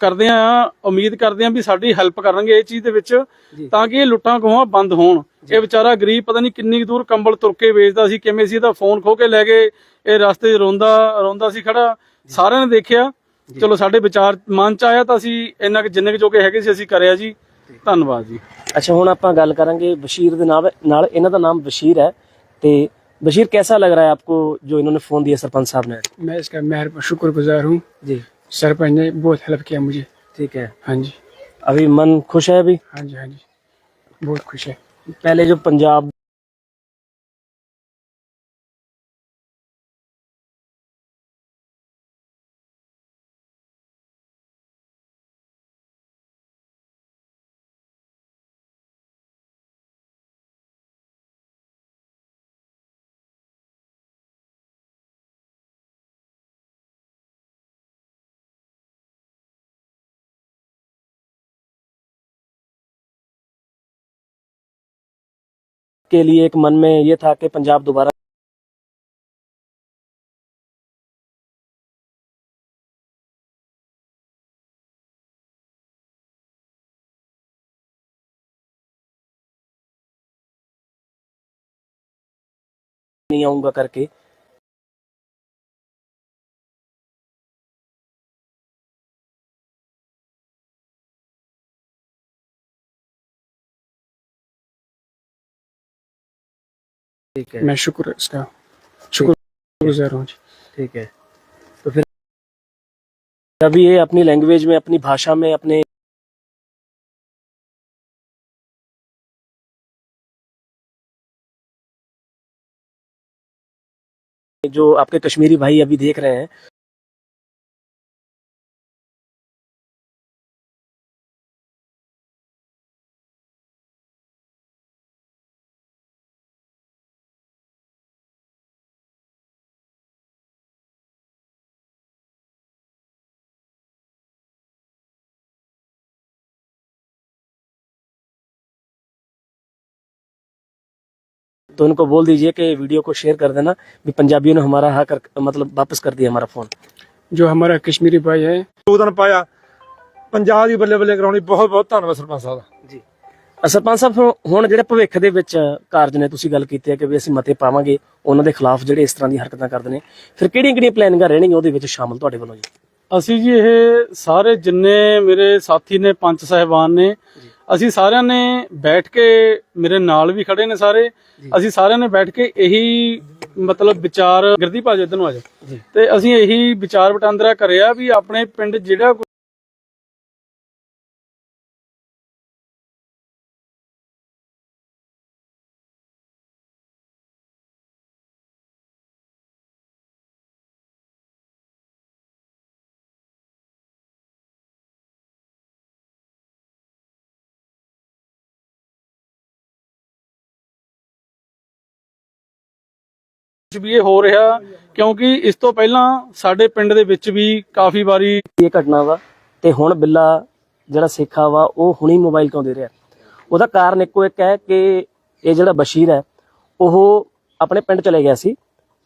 ਕਰਦੇ ਆ ਉਮੀਦ ਕਰਦੇ ਆ ਵੀ ਸਾਡੀ ਹੈਲਪ ਕਰਨਗੇ ਇਹ ਚੀਜ਼ ਦੇ ਵਿੱਚ ਜੀ। ਤਾਂ ਕਿ ਇਹ ਲੁੱਟਾਂ ਖੋਹਾਂ ਬੰਦ ਹੋਣ ਇਹ ਵਿਚਾਰਾ ਗਰੀਬ ਪਤਾ ਨਹੀਂ ਕਿੰਨੀ ਕੁ ਦੂਰ ਕੰਬਲ ਤੁਰ ਕੇ ਵੇਚਦਾ ਸੀ ਕਿਵੇਂ ਸੀ ਇਹਦਾ ਫੋਨ ਖੋ ਕੇ ਲੈ ਗਏ ਇਹ ਰਸਤੇ 'ਚ ਰੋਂਦਾ ਰੋਂਦਾ ਸੀ ਖੜਾ ਸਾਰਿਆਂ ਨੇ ਦੇਖਿਆ ਚਲੋ ਸਾਡੇ ਵਿਚਾਰ ਮਨ ਚ ਆਇਆ ਤਾਂ ਅਸੀਂ ਇੰਨਾ ਕੁ ਜਿੰਨੇ ਕੁ ਜੋਗੇ ਹੈਗੇ ਸੀ ਅਸੀਂ ਕਰਿਆ ਜੀ ਧੰਨਵਾਦ ਜੀ ਅੱਛਾ ਹੁਣ ਆਪਾਂ ਗੱਲ ਕਰਾਂਗੇ ਬਸ਼ੀਰ ਦੇ ਨਾਲ ਨਾਲ ਇਹਨਾਂ ਦਾ ਨਾਮ ਬਸ਼ੀਰ ਹੈ ਤੇ बशीर कैसा लग रहा है आपको जो इन्होंने फोन दिया सरपंच साहब ने मैं इसका मेहर शुक्रगुजार हूँ जी सरपंच ने बहुत हेल्प किया मुझे ठीक है हाँ जी अभी मन खुश है अभी हाँ जी हाँ जी बहुत खुश है पहले जो पंजाब के लिए एक मन में ये था कि पंजाब दोबारा नहीं आऊँगा करके। ठीक है। मैं शुक्र इसका शुक्र गुजार हूँ जी। ठीक है। तो फिर अभी ये अपनी लैंग्वेज में अपनी भाषा में अपने जो आपके कश्मीरी भाई अभी देख रहे हैं तो उनको बोल दीजिए कि वीडियो को शेयर कर देना भी पंजाबियों ने हमारा हाँ कर मतलब वापस कर दिया हमारा फोन जो हमारा कश्मीरी भाई है ਯੋਗਦਾਨ ਪਾਇਆ ਪੰਜਾਬ ਦੀ ਬੱਲੇ ਬੱਲੇ ਕਰਾਉਣੀ ਬਹੁਤ ਬਹੁਤ ਧੰਨਵਾਦ ਸਰਪੰਚ ਸਾਹਿਬ ਦਾ ਜੀ ਸਰਪੰਚ ਸਾਹਿਬ ਹੁਣ- ਹੁਣ ਜਿਹੜੇ ਭਵਿੱਖ ਦੇ ਵਿੱਚ ਕਾਰਜ ਨੇ ਤੁਸੀਂ ਗੱਲ ਕੀਤੀ ਹੈ ਕਿ ਵੀ ਅਸੀਂ ਮਤੇ ਪਾਵਾਂਗੇ ਉਹਨਾਂ ਦੇ ਖਿਲਾਫ ਜਿਹੜੇ ਇਸ ਤਰ੍ਹਾਂ ਦੀ ਹਰਕਤਾਂ ਕਰਦੇ ਨੇ ਫਿਰ ਕਿਹੜੀਆਂ ਕਿਹੜੀਆਂ ਪਲੈਨਿੰਗਾਂ ਰਹਿਣਗੀਆਂ ਉਹਦੇ ਵਿੱਚ ਸ਼ਾਮਲ ਤੁਹਾਡੇ ਵੱਲੋਂ ਜੀ ਅਸੀਂ ਜੀ ਇਹ ਸਾਰੇ ਜਿੰਨੇ ਮੇਰੇ ਸਾਥੀ ਨੇ ਪੰਚ ਸਾਹਿਬਾਨ ਨੇ ਅਸੀਂ ਸਾਰਿਆਂ ਨੇ ਬੈਠ ਕੇ ਮੇਰੇ ਨਾਲ ਵੀ ਖੜੇ ਨੇ ਸਾਰੇ। ਅਸੀਂ ਸਾਰਿਆਂ ਨੇ ਬੈਠ ਕੇ ਇਹੀ ਮਤਲਬ ਵਿਚਾਰ ਗਿਰਦੀ ਭਾਜ ਇਧਰ ਨੂੰ ਆ ਜਾ। ਤੇ ਅਸੀਂ ਇਹੀ ਵਿਚਾਰ ਵਟਾਂਦਰਾ ਕਰਿਆ ਵੀ ਆਪਣੇ ਪਿੰਡ ਜਿਹੜਾ ਵੀ ਇਹ ਹੋ ਰਿਹਾ ਕਿਉਂਕਿ ਇਸ ਤੋਂ ਪਹਿਲਾਂ ਸਾਡੇ ਪਿੰਡ ਦੇ ਵਿੱਚ ਵੀ ਕਾਫੀ ਵਾਰੀ ਇਹ ਘਟਨਾ ਵਾ ਤੇ ਹੁਣ ਬਿੱਲਾ ਜਿਹੜਾ ਸੇਖਾ ਵਾ ਉਹ ਹੁਣੀ ਮੋਬਾਈਲ ਕਿਉਂ ਦੇ ਰਿਹਾ ਉਹਦਾ ਕਾਰਨ ਇੱਕੋ ਇੱਕ ਹੈ ਕਿ ਇਹ ਜਿਹੜਾ ਬਸ਼ੀਰ ਹੈ ਉਹ ਆਪਣੇ ਪਿੰਡ ਚਲੇ ਗਿਆ ਸੀ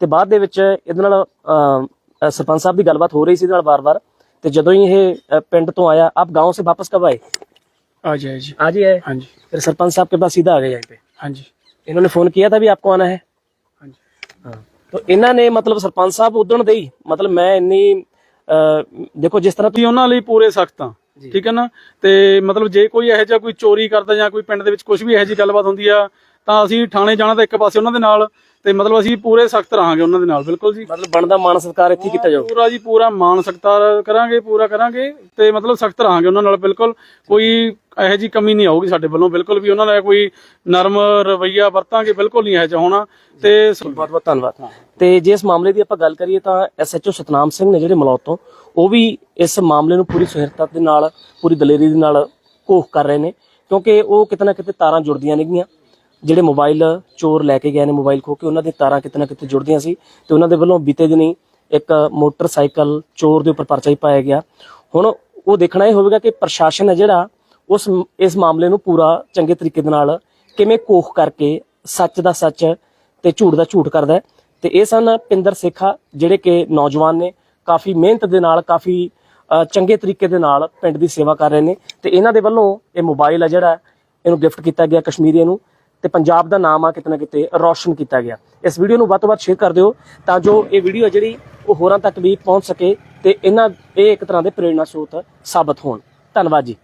ਤੇ ਬਾਅਦ ਦੇ ਵਿੱਚ ਇਹਦੇ ਨਾਲ ਅਮ, ਅ, ਸਰਪੰਚ ਸਾਹਿਬ ਦੀ ਗੱਲਬਾਤ ਹੋ ਰਹੀ ਸੀ ਇਹਦੇ ਨਾਲ ਵਾਰ-ਵਾਰ ਤੇ ਜਦੋਂ ਹੀ ਇਹ ਅ, ਪਿੰਡ ਤੋਂ ਆਇਆ ਆਪ गांव से वापस कब आए आ जाए जी आज ही आए हाँ जी फिर सरपंच साहब के पास सीधा आ गए यहीं पे हाँ जी इन्होंने फोन किया था भी आपको आना है हाँ जी ਹਾਂ। ਤਾਂ ਇਹਨਾਂ ਨੇ ਮਤਲਬ ਸਰਪੰਚ ਸਾਹਿਬ ਉਦਣ ਦੇ ਹੀ ਮਤਲਬ ਮੈਂ ਇੰਨੀ ਦੇਖੋ ਜਿਸ ਤਰ੍ਹਾਂ ਅਸੀਂ ਉਹਨਾਂ ਲਈ ਪੂਰੇ ਸਖਤ ਹਾਂ ਠੀਕ ਹੈ ਨਾ? ਤੇ ਮਤਲਬ ਜੇ ਕੋਈ ਇਹੋ ਜਿਹਾ ਕੋਈ ਚੋਰੀ ਕਰਦਾ ਜਾਂ ਕੋਈ ਪਿੰਡ ਦੇ ਵਿੱਚ ਕੁਝ ਵੀ ਇਹੋ ਜਿਹੀ ਗੱਲਬਾਤ ਹੁੰਦੀ ਆ ਤਾਂ ਅਸੀਂ ਥਾਣੇ ਜਾਣਾ ਤਾਂ ਇੱਕ ਪਾਸੇ ਉਹਨਾਂ ਦੇ ਨਾਲ ਤੇ ਮਤਲਬ ਅਸੀਂ ਪੂਰੇ ਸਖਤ ਰਹਾਂਗੇ ਉਹਨਾਂ ਦੇ ਨਾਲ ਬਿਲਕੁਲ ਜੀ। ਮਤਲਬ ਬਣਦਾ ਮਾਨ ਸਤਿਕਾਰ ਇੱਥੇ ਕੀਤਾ ਜਾਊ। ਪੂਰਾ ਜੀ ਪੂਰਾ ਮਾਨ ਸਤਿਕਾਰ ਕਰਾਂਗੇ ਪੂਰਾ ਕਰਾਂਗੇ ਤੇ ਮਤਲਬ ਸਖਤ ਰਹਾਂਗੇ ਉਹਨਾਂ ਨਾਲ ਬਿਲਕੁਲ। ਕੋਈ ਇਹੋ ਜੀ ਕਮੀ ਨਹੀਂ ਆਊਗੀ ਸਾਡੇ ਵੱਲੋਂ ਬਿਲਕੁਲ ਵੀ ਉਹਨਾਂ ਨਾਲ ਕੋਈ ਨਰਮ ਰਵਈਆ ਵਰਤਾਂਗੇ ਬਿਲਕੁਲ ਨਹੀਂ ਇਹੋ ਜਿਹਾ ਹੋਣਾ ਤੇ ਬਹੁਤ ਬਹੁਤ ਧੰਨਵਾਦ। ਤੇ ਜੇ ਇਸ ਮਾਮਲੇ ਦੀ ਆਪਾਂ ਗੱਲ ਕਰੀਏ ਤਾਂ ਐਸਐਚਓ ਸਤਨਾਮ ਸਿੰਘ ਨੇ ਜਿਹੜੇ ਮਲੌਤ ਤੋਂ ਉਹ ਵੀ ਇਸ ਮਾਮਲੇ ਨੂੰ ਪੂਰੀ ਸੁਹਿਰਤਾ ਦੇ ਨਾਲ ਪੂਰੀ ਦਲੇਰੀ ਦੇ ਨਾਲ ਘੋਖ ਕਰ ਰਹੇ ਨੇ ਕਿਉਂਕਿ ਉਹ ਕਿਤੇ ਨਾ ਕਿਤੇ ਤਾਰਾਂ ਜੁੜਦੀਆਂ ਨੇਗੀਆਂ। ਜਿਹੜੇ ਮੋਬਾਈਲ ਚੋਰ ਲੈ ਕੇ ਗਏ ਨੇ ਮੋਬਾਈਲ ਖੋ ਕੇ, ਉਹਨਾਂ ਦੀ ਤਾਰਾਂ ਕਿਤੇ ਨਾ ਕਿਤੇ ਜੁੜਦੀਆਂ ਸੀ ਤੇ ਉਹਨਾਂ ਦੇ ਵੱਲੋਂ ਬੀਤੇ ਦਿਨੀ ਇੱਕ ਮੋਟਰਸਾਈਕਲ ਚੋਰ ਦੇ ਉੱਪਰ ਪਰਚਾ ਹੀ ਪਾਇਆ ਗਿਆ। ਹੁਣ ਉਹ ਦੇਖਣਾ ਇਹ ਹੋਵੇਗਾ ਕਿ ਪ੍ਰਸ਼ਾਸਨ ਹੈ ਜਿਹੜਾ, ਉਸ ਇਸ ਮਾਮਲੇ ਨੂੰ ਪੂਰਾ ਚੰਗੇ ਤਰੀਕੇ ਦੇ ਨਾਲ ਕਿਵੇਂ ਕੋਖ ਕਰਕੇ ਸੱਚ ਦਾ ਸੱਚ ਤੇ ਝੂਠ ਦਾ ਝੂਠ ਕਰਦਾ ਹੈ। ਤੇ ਇਹ ਸਨ ਪਿੰਦਰ ਸੇਖਾ, ਜਿਹੜੇ ਕਿ ਨੌਜਵਾਨ ਨੇ, ਕਾਫੀ ਮਿਹਨਤ ਦੇ ਨਾਲ, ਕਾਫੀ ਚੰਗੇ ਤਰੀਕੇ ਦੇ ਨਾਲ ਪਿੰਡ ਦੀ ਸੇਵਾ ਕਰ ਰਹੇ ਨੇ ਤੇ ਇਹਨਾਂ ਦੇ ਵੱਲੋਂ ਇਹ ਮੋਬਾਈਲ ਆ ਜਿਹੜਾ, ਇਹਨੂੰ ਗਿਫਟ ਕੀਤਾ ਗਿਆ ਕਸ਼ਮੀਰੀਆਂ ਨੂੰ। ਤੇ ਪੰਜਾਬ ਦਾ ਨਾਮ ਆ ਕਿਤੇ ਨਾ ਕਿਤੇ ਰੌਸ਼ਨ ਕੀਤਾ ਗਿਆ। ਇਸ ਵੀਡੀਓ ਨੂੰ ਵੱਧ ਤੋਂ ਵੱਧ ਸ਼ੇਅਰ ਕਰ ਦਿਓ ਤਾਂ ਜੋ ਇਹ ਵੀਡੀਓ ਜਿਹੜੀ ਉਹ ਹੋਰਾਂ ਤੱਕ ਵੀ ਪਹੁੰਚ ਸਕੇ ਤੇ ਇਹਨਾਂ, ਇਹ ਇੱਕ ਤਰ੍ਹਾਂ ਦੇ ਪ੍ਰੇਰਣਾ ਸਰੋਤ ਸਾਬਤ ਹੋਣ। ਧੰਨਵਾਦ ਜੀ।